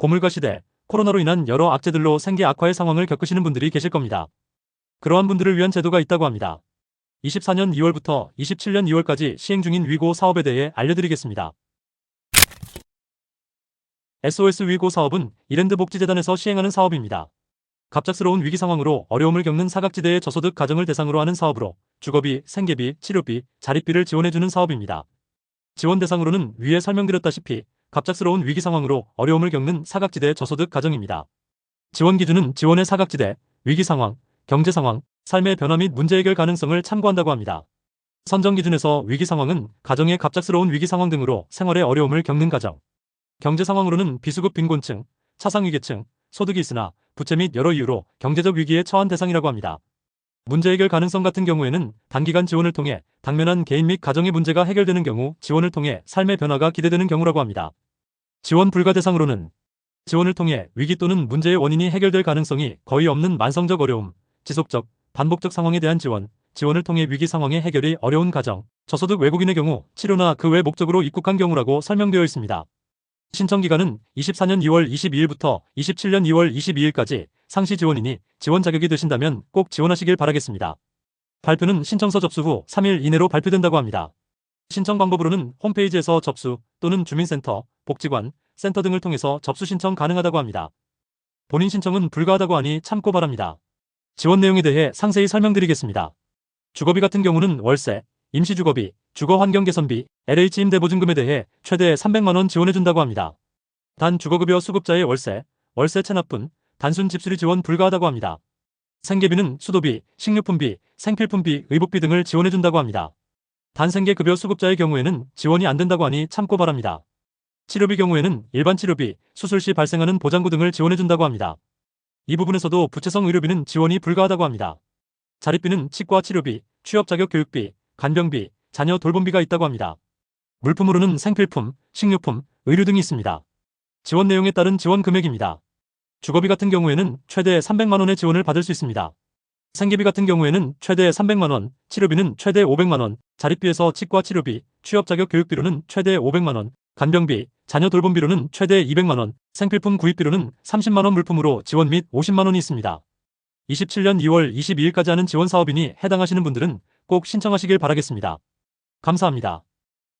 고물가 시대, 코로나로 인한 여러 악재들로 생계 악화의 상황을 겪으시는 분들이 계실 겁니다. 그러한 분들을 위한 제도가 있다고 합니다. 24년 2월부터 27년 2월까지 시행 중인 위고 사업에 대해 알려드리겠습니다. SOS 위고 사업은 이랜드 복지재단에서 시행하는 사업입니다. 갑작스러운 위기 상황으로 어려움을 겪는 사각지대의 저소득 가정을 대상으로 하는 사업으로 주거비, 생계비, 치료비, 자립비를 지원해주는 사업입니다. 지원 대상으로는 위에 설명드렸다시피 갑작스러운 위기 상황으로 어려움을 겪는 사각지대 저소득 가정입니다. 지원 기준은 지원의 사각지대, 위기 상황, 경제 상황, 삶의 변화 및 문제 해결 가능성을 참고한다고 합니다. 선정 기준에서 위기 상황은 가정의 갑작스러운 위기 상황 등으로 생활에 어려움을 겪는 가정. 경제 상황으로는 비수급 빈곤층, 차상위계층, 소득이 있으나 부채 및 여러 이유로 경제적 위기에 처한 대상이라고 합니다. 문제 해결 가능성 같은 경우에는 단기간 지원을 통해 당면한 개인 및 가정의 문제가 해결되는 경우 지원을 통해 삶의 변화가 기대되는 경우라고 합니다. 지원 불가 대상으로는 지원을 통해 위기 또는 문제의 원인이 해결될 가능성이 거의 없는 만성적 어려움, 지속적, 반복적 상황에 대한 지원, 지원을 통해 위기 상황의 해결이 어려운 가정, 저소득 외국인의 경우 치료나 그 외 목적으로 입국한 경우라고 설명되어 있습니다. 신청 기간은 24년 2월 22일부터 27년 2월 22일까지 상시 지원이니 지원 자격이 되신다면 꼭 지원하시길 바라겠습니다. 발표는 신청서 접수 후 3일 이내로 발표된다고 합니다. 신청 방법으로는 홈페이지에서 접수 또는 주민센터, 복지관, 센터 등을 통해서 접수 신청 가능하다고 합니다. 본인 신청은 불가하다고 하니 참고 바랍니다. 지원 내용에 대해 상세히 설명드리겠습니다. 주거비 같은 경우는 월세, 임시주거비, 주거환경개선비, LH 임대보증금에 대해 최대 300만원 지원해준다고 합니다. 단 주거급여 수급자의 월세, 월세 체납분, 단순 집수리 지원 불가하다고 합니다. 생계비는 수도비, 식료품비, 생필품비, 의복비 등을 지원해준다고 합니다. 단 생계급여 수급자의 경우에는 지원이 안 된다고 하니 참고 바랍니다. 치료비 경우에는 일반 치료비, 수술 시 발생하는 보장구 등을 지원해준다고 합니다. 이 부분에서도 부채성 의료비는 지원이 불가하다고 합니다. 자립비는 치과 치료비, 취업 자격 교육비, 간병비, 자녀 돌봄비가 있다고 합니다. 물품으로는 생필품, 식료품, 의류 등이 있습니다. 지원 내용에 따른 지원 금액입니다. 주거비 같은 경우에는 최대 300만원의 지원을 받을 수 있습니다. 생계비 같은 경우에는 최대 300만원, 치료비는 최대 500만원, 자립비에서 치과 치료비, 취업 자격 교육비로는 최대 500만원, 간병비, 자녀 돌봄비로는 최대 200만원, 생필품 구입비로는 30만원 물품으로 지원 및 50만원이 있습니다. 27년 2월 22일까지 하는 지원 사업이니 해당하시는 분들은 꼭 신청하시길 바라겠습니다. 감사합니다.